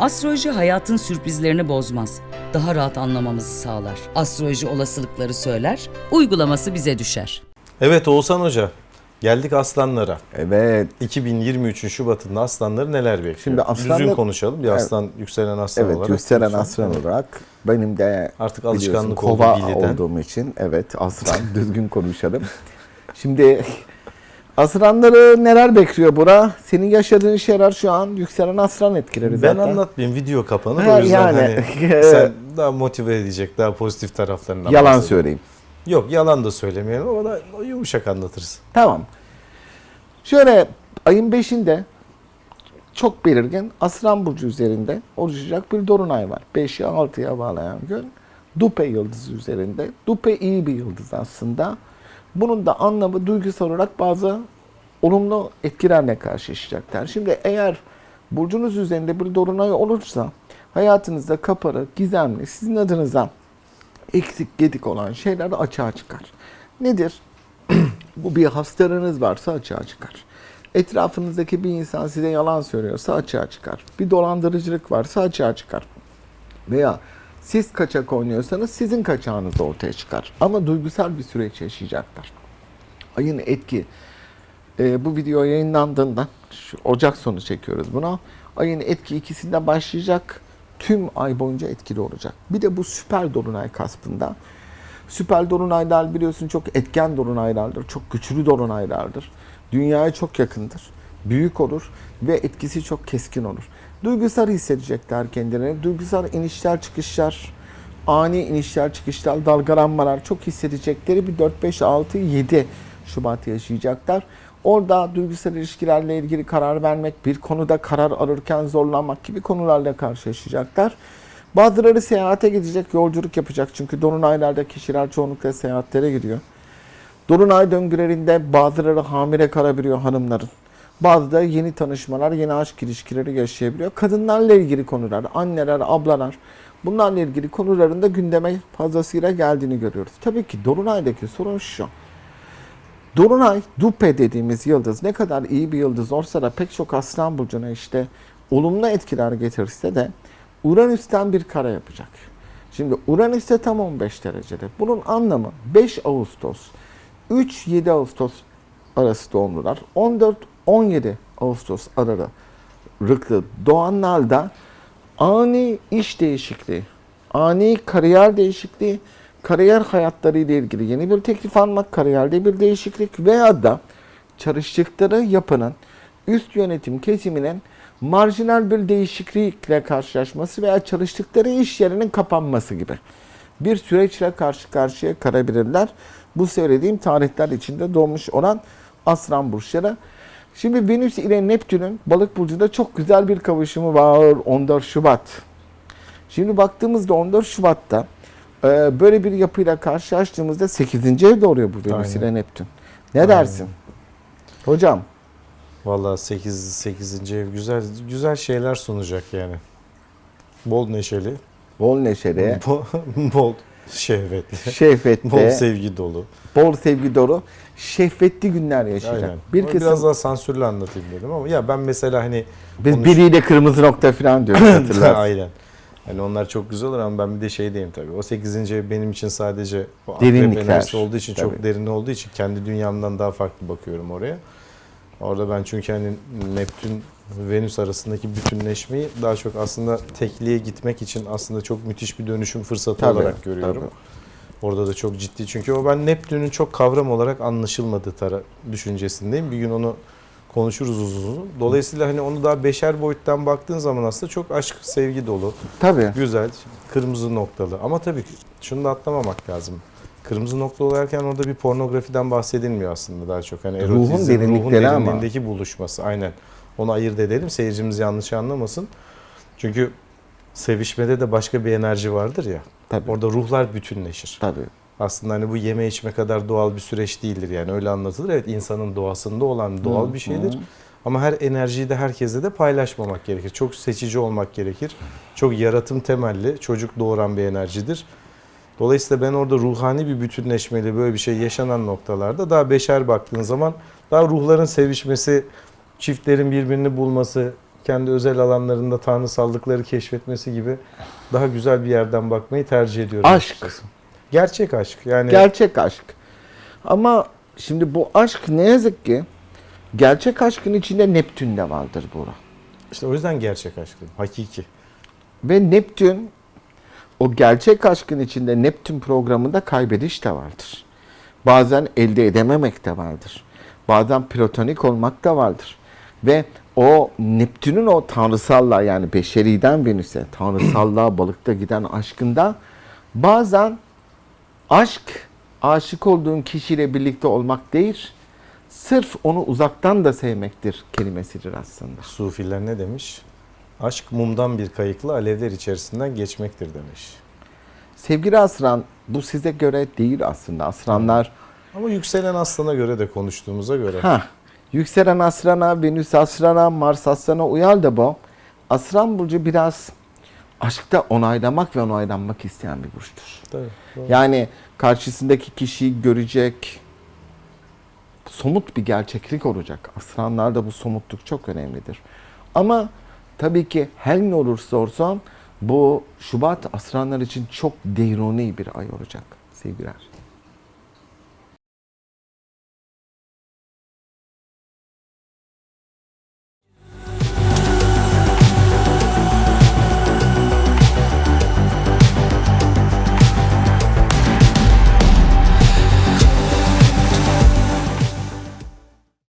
Astroloji hayatın sürprizlerini bozmaz. Daha rahat anlamamızı sağlar. Astroloji olasılıkları söyler, uygulaması bize düşer. Evet Oğuzhan Hoca, geldik aslanlara. Evet. 2023'ün Şubat'ında aslanları neler bekliyor? Şimdi aslanlar- Düzgün konuşalım. Bir Evet. aslan, yükselen aslan Evet, olarak. yükselen lütfen. aslan olarak benim de Artık alışkanlık kova olduğum için evet aslan düzgün konuşalım. Şimdi aslanları neler bekliyor bura? Senin yaşadığın şeyler şu an yükselen aslan etkileri Ben zaten. anlatmayayım video kapanır. Ha, o yüzden yani. hani sen daha motive edecek, daha pozitif taraflarından Yalan bahsedelim. söyleyeyim. Yok yalan da söylemeyelim ama da yumuşak anlatırız. Tamam. Şöyle ayın 5'inde çok belirgin Aslan Burcu üzerinde oluşacak bir dolunay var. 5'i 6'ya bağlayan gün Dupe yıldızı üzerinde. Dupe iyi bir yıldız aslında. Bunun da anlamı duygusal olarak bazı olumlu etkilerle karşılaşacaklar. Şimdi eğer burcunuz üzerinde bir dolunay olursa hayatınızda kapalı, gizemli, sizin adınıza eksik gedik olan şeyler açığa çıkar. Nedir? Bu bir hastalığınız varsa açığa çıkar. Etrafınızdaki bir insan size yalan söylüyorsa açığa çıkar. Bir dolandırıcılık varsa açığa çıkar. Veya siz kaçak oynuyorsanız sizin kaçağınız da ortaya çıkar. Ama duygusal bir süreç yaşayacaklar. Ayın etki e, bu video yayınlandığında şu Ocak sonu çekiyoruz bunu. Ayın etki ikisinde başlayacak. Tüm ay boyunca etkili olacak. Bir de bu süper dolunay kaspında. Süper dolunaylar biliyorsun çok etken dolunaylardır. Çok güçlü dolunaylardır. Dünyaya çok yakındır. Büyük olur ve etkisi çok keskin olur. Duygusal hissedecekler kendilerini. Duygusal inişler çıkışlar, ani inişler çıkışlar, dalgalanmalar çok hissedecekleri bir 4, 5, 6, 7 Şubat yaşayacaklar. Orada duygusal ilişkilerle ilgili karar vermek, bir konuda karar alırken zorlanmak gibi konularla karşılaşacaklar. Bazıları seyahate gidecek, yolculuk yapacak. Çünkü dolunaylarda kişiler çoğunlukla seyahatlere gidiyor. Dolunay döngülerinde bazıları hamile kalabiliyor hanımların. Bazı da yeni tanışmalar, yeni aşk ilişkileri yaşayabiliyor. Kadınlarla ilgili konular, anneler, ablalar bunlarla ilgili konuların da gündeme fazlasıyla geldiğini görüyoruz. Tabii ki Dolunay'daki sorun şu. Dolunay, Dupe dediğimiz yıldız ne kadar iyi bir yıldız olsa da pek çok aslan burcuna işte olumlu etkiler getirse de Uranüs'ten bir kara yapacak. Şimdi Uranüs'te tam 15 derecede. Bunun anlamı 5 Ağustos, 3-7 Ağustos arası doğumlular, 14-17 Ağustos aralıklı doğanlarda ani iş değişikliği, ani kariyer değişikliği, kariyer hayatları ile ilgili yeni bir teklif almak, kariyerde bir değişiklik veya da çalıştıkları yapının üst yönetim kesiminin marjinal bir değişiklikle karşılaşması veya çalıştıkları iş yerinin kapanması gibi bir süreçle karşı karşıya kalabilirler. Bu söylediğim tarihler içinde doğmuş olan aslan burçları. Şimdi Venüs ile Neptün'ün balık burcunda çok güzel bir kavuşumu var 14 Şubat. Şimdi baktığımızda 14 Şubat'ta e, böyle bir yapıyla karşılaştığımızda 8. evde oluyor bu Venüs Aynen. ile Neptün. Ne dersin? Hocam Vallahi 8 8. ev güzel güzel şeyler sunacak yani. Bol neşeli, bol neşeli, bol, bol şehvetli, şehvetli, bol sevgi dolu. bol sevgi dolu, şehvetli günler yaşayacak. Aynen. Bir kısım Biraz daha sansürlü anlatayım dedim ama ya ben mesela hani biz konuş- biriyle kırmızı nokta falan diyoruz hatırlarsın. Aynen. Yani onlar çok güzel olur ama ben bir de şey diyeyim tabii. O 8. ev benim için sadece o Derinlikler. olduğu için çok Tabii. derin olduğu için kendi dünyamdan daha farklı bakıyorum oraya. Orada ben çünkü hani Neptün Venüs arasındaki bütünleşmeyi daha çok aslında tekliğe gitmek için aslında çok müthiş bir dönüşüm fırsatı Tabii, olarak görüyorum. tabii. Orada da çok ciddi çünkü o ben Neptün'ün çok kavram olarak anlaşılmadığı tara düşüncesindeyim. Bir gün onu konuşuruz uzun uzun. Dolayısıyla hani onu daha beşer boyuttan baktığın zaman aslında çok aşk, sevgi dolu. Tabii. Güzel, kırmızı noktalı. Ama tabii şunu da atlamamak lazım. Kırmızı nokta olarken orada bir pornografiden bahsedilmiyor aslında daha çok. Hani Ruhun erotizm, ruhun ama. derinliğindeki buluşması. Aynen. Onu ayırt edelim. Seyircimiz yanlış anlamasın. Çünkü sevişmede de başka bir enerji vardır ya. Tabii. Orada ruhlar bütünleşir. Tabii. Aslında hani bu yeme içme kadar doğal bir süreç değildir yani öyle anlatılır. Evet insanın doğasında olan doğal Hı, bir şeydir. hı. Ama her enerjiyi de herkese de paylaşmamak gerekir. Çok seçici olmak gerekir. Çok yaratım temelli, çocuk doğuran bir enerjidir. Dolayısıyla ben orada ruhani bir bütünleşmeli böyle bir şey yaşanan noktalarda daha beşer baktığın zaman daha ruhların sevişmesi, çiftlerin birbirini bulması, kendi özel alanlarında tanrısallıkları keşfetmesi gibi daha güzel bir yerden bakmayı tercih ediyorum. Aşk. açıkçası. Gerçek aşk. Yani Gerçek aşk. Ama şimdi bu aşk ne yazık ki gerçek aşkın içinde Neptün de vardır Bora. işte o yüzden gerçek aşk. Hakiki. Ve Neptün o gerçek aşkın içinde Neptün programında kaybediş de vardır. Bazen elde edememek de vardır. Bazen platonik olmak da vardır. Ve o Neptün'ün o tanrısallığa yani beşeriden Venüs'e tanrısallığa balıkta giden aşkında bazen aşk aşık olduğun kişiyle birlikte olmak değil, sırf onu uzaktan da sevmektir kelimesidir aslında. Sufiler ne demiş? Aşk mumdan bir kayıkla alevler içerisinden geçmektir demiş. Sevgili Asran, bu size göre değil aslında. Asranlar, Ama yükselen aslana göre de konuştuğumuza göre. ha, yükselen Asran'a, Venüs Asran'a, Mars Asran'a uyar da bu. Aslan burcu biraz aşkta onaylamak ve onaylanmak isteyen bir burçtur. Tabii, doğru. Yani karşısındaki kişiyi görecek, somut bir gerçeklik olacak. Aslanlarda bu somutluk çok önemlidir. Ama tabii ki her ne olursa olsun bu Şubat aslanlar için çok deyroni bir ay olacak sevgiler.